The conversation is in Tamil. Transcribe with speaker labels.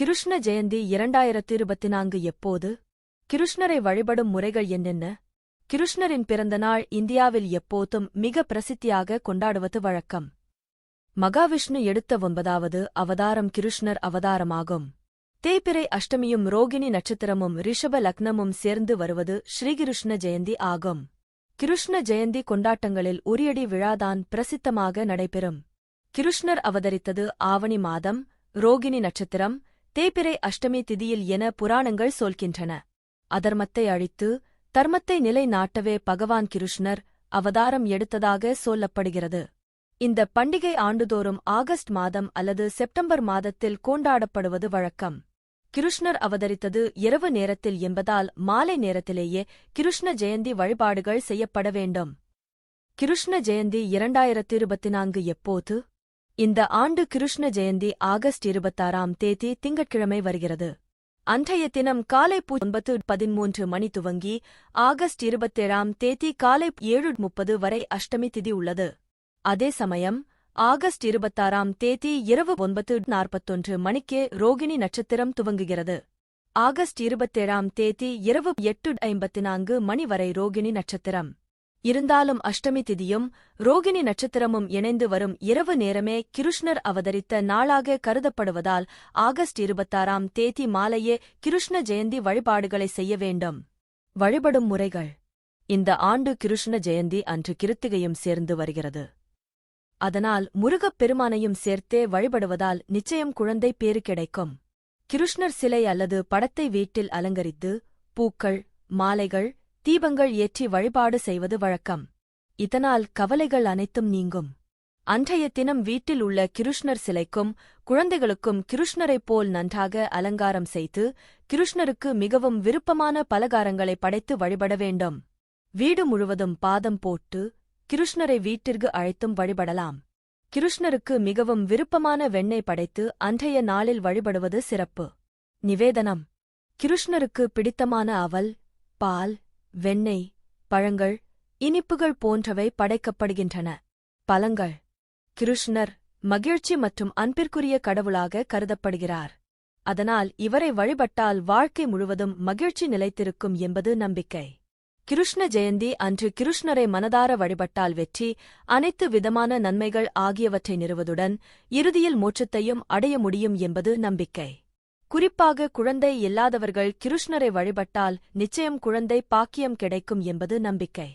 Speaker 1: கிருஷ்ண ஜெயந்தி இரண்டாயிரத்து இருபத்தி நான்கு எப்போது? கிருஷ்ணரை வழிபடும் முறைகள் என்னென்ன? கிருஷ்ணரின் பிறந்த நாள் இந்தியாவில் எப்போதும் மிக பிரசித்தியாக கொண்டாடுவது வழக்கம். மகாவிஷ்ணு எடுத்த ஒன்பதாவது அவதாரம் கிருஷ்ணர் அவதாரமாகும். தேய்பிரை அஷ்டமியும் ரோகிணி நட்சத்திரமும் ரிஷப லக்னமும் சேர்ந்து வருவது ஸ்ரீகிருஷ்ண ஜெயந்தி ஆகும். கிருஷ்ண ஜெயந்தி கொண்டாட்டங்களில் உரியடி விழாதான் பிரசித்தமாக நடைபெறும். கிருஷ்ணர் அவதரித்தது ஆவணி மாதம் ரோகிணி நட்சத்திரம் தேய்பிறை அஷ்டமி திதியில் என புராணங்கள் சொல்கின்றன. அதர்மத்தை அழித்து தர்மத்தை நிலைநாட்டவே பகவான் கிருஷ்ணர் அவதாரம் எடுத்ததாக சொல்லப்படுகிறது. இந்த பண்டிகை ஆண்டுதோறும் ஆகஸ்ட் மாதம் அல்லது செப்டம்பர் மாதத்தில் கொண்டாடப்படுவது வழக்கம். கிருஷ்ணர் அவதரித்தது இரவு நேரத்தில் என்பதால் மாலை நேரத்திலேயே கிருஷ்ண ஜெயந்தி வழிபாடுகள் செய்யப்பட வேண்டும். கிருஷ்ண ஜெயந்தி இரண்டாயிரத்து இருபத்தி நான்கு எப்போது? இந்த ஆண்டு கிருஷ்ண ஜெயந்தி ஆகஸ்ட் இருபத்தாறாம் தேதி திங்கட்கிழமை வருகிறது. அன்றைய தினம் காலை பூ ஒன்பது பதிமூன்று மணி துவங்கி ஆகஸ்ட் இருபத்தேழாம் தேதி காலை ஏழு முப்பது வரை அஷ்டமி திதி உள்ளது. அதே சமயம் ஆகஸ்ட் இருபத்தாறாம் தேதி இரவு ஒன்பது நாற்பத்தொன்று மணிக்கே ரோகிணி நட்சத்திரம் துவங்குகிறது. ஆகஸ்ட் இருபத்தேழாம் தேதி இரவு எட்டு ஐம்பத்தி நான்கு மணி வரை ரோகிணி நட்சத்திரம். இருந்தாலும் அஷ்டமி திதியும் ரோகிணி நட்சத்திரமும் இணைந்து வரும் இரவு நேரமே கிருஷ்ணர் அவதரித்த நாளாக கருதப்படுவதால் ஆகஸ்ட் இருபத்தாறாம் தேதி மாலையே கிருஷ்ண ஜெயந்தி வழிபாடுகளை செய்ய வேண்டும். வழிபடும் முறைகள். இந்த ஆண்டு கிருஷ்ண ஜெயந்தி அன்று கிருத்திகையும் சேர்ந்து வருகிறது. அதனால் முருகப் பெருமானையும் சேர்த்தே வழிபடுவதால் நிச்சயம் குழந்தை பேறு கிடைக்கும். கிருஷ்ணர் சிலை அல்லது படத்தை வீட்டில் அலங்கரித்து பூக்கள் மாலைகள் தீபங்கள் ஏற்றி வழிபாடு செய்வது வழக்கம். இதனால் கவலைகள் அனைத்தும் நீங்கும். அன்றைய தினம் வீட்டில் உள்ள கிருஷ்ணர் சிலைக்கும் குழந்தைகளுக்கும் கிருஷ்ணரைப் போல் நன்றாக அலங்காரம் செய்து கிருஷ்ணருக்கு மிகவும் விருப்பமான பலகாரங்களை படைத்து வழிபட வேண்டும். வீடு முழுவதும் பாதம் போட்டு கிருஷ்ணரை வீட்டிற்கு அழைத்தும் வழிபடலாம். கிருஷ்ணருக்கு மிகவும் விருப்பமான வெண்ணெய் படைத்து அன்றைய நாளில் வழிபடுவது சிறப்பு. நிவேதனம். கிருஷ்ணருக்கு பிடித்தமான அவல் பால் வெண்ணெய் பழங்கள் இனிப்புகள் போன்றவை படைக்கப்படுகின்றன. பழங்கள். கிருஷ்ணர் மகிழ்ச்சி மற்றும் அன்பிற்குரிய கடவுளாக கருதப்படுகிறார். அதனால் இவரை வழிபட்டால் வாழ்க்கை முழுவதும் மகிழ்ச்சி நிலைத்திருக்கும் என்பது நம்பிக்கை. கிருஷ்ண ஜெயந்தி அன்று கிருஷ்ணரை மனதார வழிபட்டால் வெற்றி அனைத்து விதமான நன்மைகள் ஆகியவற்றை நிறுவதுடன் இறுதியில் மோட்சத்தையும் அடைய முடியும் என்பது நம்பிக்கை. குறிப்பாக குழந்தை இல்லாதவர்கள் கிருஷ்ணரை வழிபட்டால் நிச்சயம் குழந்தை பாக்கியம் கிடைக்கும் என்பது நம்பிக்கை.